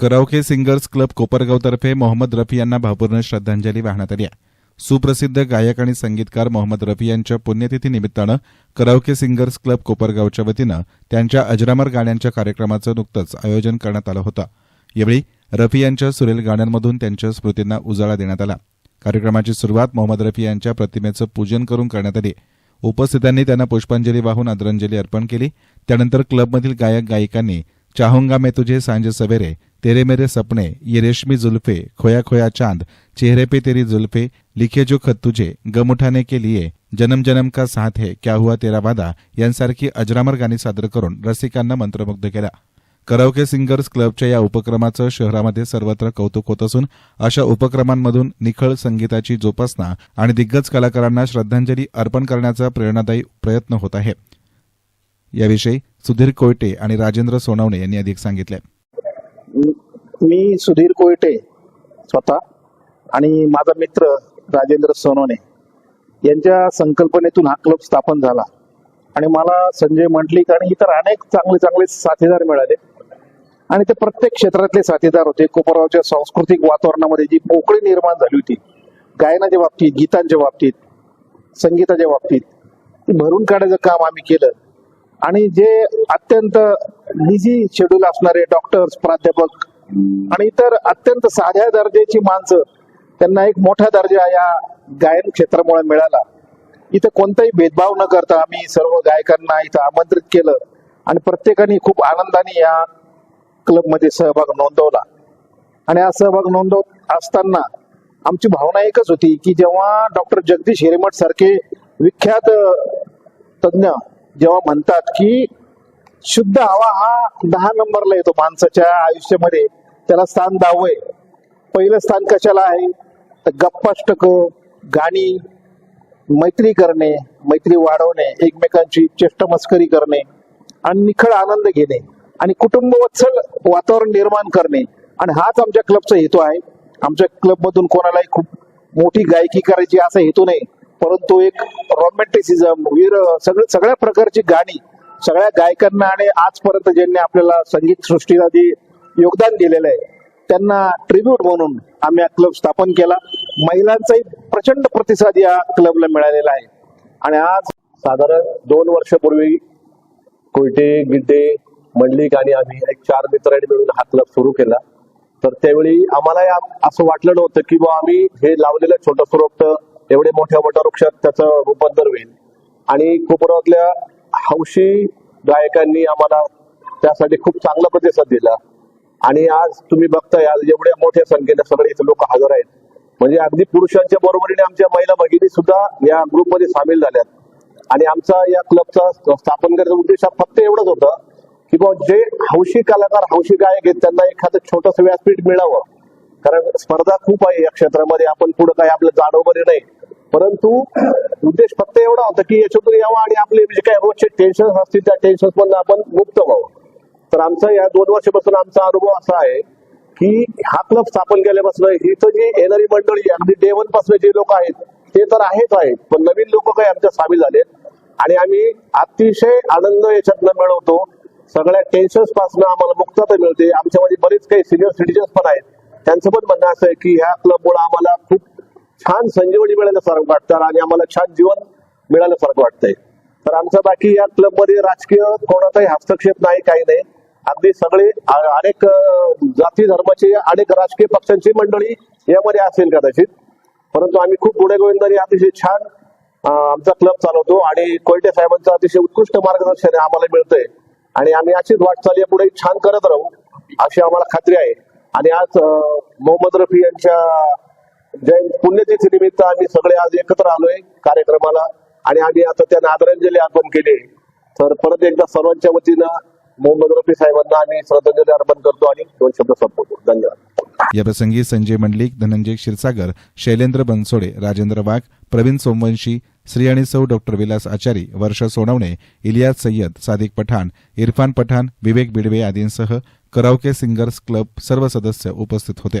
Karaoke singers club कोपरगावतर्फे मोहम्मद रफी यांना भावपूर्ण श्रद्धांजली वाहण्यात आली आहे. सुप्रसिद्ध गायक आणि संगीतकार मोहम्मद रफी यांच्या पुण्यतिथी निमित्तानं कराओके सिंगर्स क्लब कोपरगावच्या वतीनं त्यांच्या अजरामर गाण्यांच्या कार्यक्रमाचं नुकतंच आयोजन करण्यात आलं होतं. यावेळी रफी यांच्या सुरेल गाण्यांमधून त्यांच्या स्मृतींना उजाळा देण्यात आला. कार्यक्रमाची सुरुवात मोहम्मद रफी यांच्या प्रतिमेचं पूजन करून करण्यात आली. उपस्थितांनी त्यांना पुष्पांजली वाहून आदरांजली अर्पण केली. त्यानंतर क्लबमधील गायक गायिकांनी चाहोंगा मे तुझे सांजे सवेरे तेरे मेरे सपने ये रेशमी जुल्फे खोया खोया चांद चेहरे पे तेरी जुल्फे लिखे जो खत तुझे गम उठाने के लिए जन्म जन्म का साथ है क्या हुआ तेरा वादा? यांसारखी अजरामर गाणी सादर करून रसिकांना मंत्रमुग्ध केला. करवके सिंगर्स क्लबच्या या उपक्रमाचं शहरामध्ये सर्वत्र कौतुक होत असून अशा उपक्रमांमधून निखळ संगीताची जोपासना आणि दिग्गज कलाकारांना श्रद्धांजली अर्पण करण्याचा प्रेरणादायी प्रयत्न होत आहे. याविषयी सुधीर कोयटे आणि राजेंद्र सोनवणे यांनी अधिक सांगितले. मी सुधीर कोयटे स्वतः आणि माझा मित्र राजेंद्र सोनोने यांच्या संकल्पनेतून हा क्लब स्थापन झाला. आणि मला संजय मंडलिक आणि इतर अनेक चांगले चांगले साथीदार मिळाले. आणि ते प्रत्येक क्षेत्रातले साथीदार होते. कोपरगावच्या सांस्कृतिक वातावरणामध्ये जी पोकळी निर्माण झाली होती गायनाच्या बाबतीत गीतांच्या बाबतीत संगीताच्या बाबतीत ती भरून काढायचं काम आम्ही केलं. आणि जे अत्यंत बिझी शेड्यूल असणारे डॉक्टर्स प्राध्यापक आणि इतर अत्यंत साध्या दर्जाची माणसं त्यांना एक मोठा दर्जा या गायन क्षेत्रामुळे मिळाला. इथं कोणताही भेदभाव न करता आम्ही सर्व गायकांना इथं आमंत्रित केलं आणि प्रत्येकाने खूप आनंदाने या क्लबमध्ये सहभाग नोंदवला. आणि हा सहभाग नोंदवत असताना आमची भावना एकच होती की जेव्हा डॉक्टर जगदीश हिरेमठ सारखे विख्यात तज्ञ जेव्हा म्हणतात की शुद्ध हवा हा दहा नंबरला येतो माणसाच्या आयुष्यामध्ये. त्याला स्थान दहावंय पहिलं स्थान कशाला आहे? तर गप्पाष्टक गाणी मैत्री करणे मैत्री वाढवणे एकमेकांची चेष्टमस्करी करणे आणि निखळ आनंद घेणे आणि कुटुंबवत्सल वातावरण निर्माण करणे. आणि हाच आमच्या क्लबचा हेतू आहे. आमच्या क्लबमधून कोणालाही खूप मोठी गायकी करायची असा हेतू नाही. परंतु एक रोमॅन्टिसिझम वीर सगळं सगळ्या प्रकारची गाणी सगळ्या गायकांना आणि आजपर्यंत ज्यांनी आपल्याला संगीत सृष्टीला जे योगदान दिलेलं आहे त्यांना ट्रिब्यूट म्हणून आम्ही हा क्लब स्थापन केला. महिलांचाही प्रचंड प्रतिसाद या क्लबला मिळालेला आहे. आणि आज साधारण दोन वर्षापूर्वी कोयटे गिड्डे मंडलिक आणि आम्ही एक चार मित्रांनी मिळून हा क्लब सुरू केला. तर त्यावेळी आम्हाला असं वाटलं नव्हतं की बा आम्ही हे लावलेलं छोटं रोपट एवढे मोठ्या मोठ्या वृक्षात त्याचं रूपांतर होईल. आणि कोपरातल्या हौशी गायकांनी आम्हाला त्यासाठी खूप चांगला प्रतिसाद दिला. आणि आज तुम्ही बघताय आज एवढ्या मोठ्या संख्येने सगळे इथे लोक हजर आहेत. म्हणजे अगदी पुरुषांच्या बरोबरीने आमच्या महिला भगिनी सुद्धा या ग्रुपमध्ये सामील झाल्यात. आणि आमचा या क्लबचा स्थापन करण्याचा उद्देश फक्त एवढंच होता की बा जे हौशी कलाकार हौशी गायक आहेत त्यांना एखादं छोटस व्यासपीठ मिळावं. कारण स्पर्धा खूप आहे या क्षेत्रामध्ये आपण पुढे काय आपलं जाड वगैरे नाही. परंतु उद्देश फक्त एवढा होता की याच्यातून यावं आणि आपले म्हणजे जे काय रोजचे टेन्शन असतील त्या टेन्शन मधून आपण मुक्त व्हावं. तर आमचा या दोन वर्षापासून आमचा अनुभव असा आहे की हा क्लब स्थापन केल्यापासून इथं जी येणारी मंडळी अगदी डे वनपासून जे लोक आहेत ते तर आहेच आहेत. पण नवीन लोक काही आमच्या सामील झालेत. आणि आम्ही अतिशय आनंद याच्यातनं मिळवतो. सगळ्या टेन्शनपासून आम्हाला मुक्तता मिळते. आमच्यामध्ये बरेच काही सिनियर सिटीजन्स पण आहेत. त्यांचं पण म्हणणं असं आहे की ह्या क्लबमुळे आम्हाला खूप छान संजीवनी मिळाल्यासारखं वाटतं आणि आम्हाला छान जीवन मिळाल्यासारखं वाटतंय. तर आमचा बाकी या क्लबमध्ये राजकीय कोणाचाही हस्तक्षेप नाही काही नाही. अगदी सगळे अनेक जाती धर्माचे अनेक राजकीय पक्षांची मंडळी यामध्ये असेल कदाचित. परंतु आम्ही खूप पुढे गोविंदाने अतिशय छान आमचा क्लब चालवतो आणि कोयटे साहेबांचं अतिशय उत्कृष्ट मार्गदर्शन आम्हाला मिळतंय. आणि आम्ही अशीच वाटचाल पुढे छान करत राहू अशी आम्हाला खात्री आहे. आणि आज मोहम्मद रफी यांच्या जय पुण्यतिथी निमित्त आम्ही सगळे आज एकत्र आलोय कार्यक्रमाला. आणि आम्ही आता त्यांना आदरांजली अर्पण केली. तर परत एकदा सर्वांच्या वतीनं मोहम्मद रफी साहेबांना आम्ही श्रद्धांजली अर्पण करतो आणि दोन शब्द संपवतो. धन्यवाद. याप्रसंगी संजय मंडलिक धनंजय क्षीरसागर शैलेंद्र बनसोडे राजेंद्र वाघ प्रवीण सोमवंशी श्री आणि सौ डॉक्टर विलास आचारी वर्षा सोनवणे इलियास सय्यद सादिक पठाण इरफान पठाण विवेक बिडवे आदींसह करावके सिंगर्स क्लब सर्व सदस्य उपस्थित होते.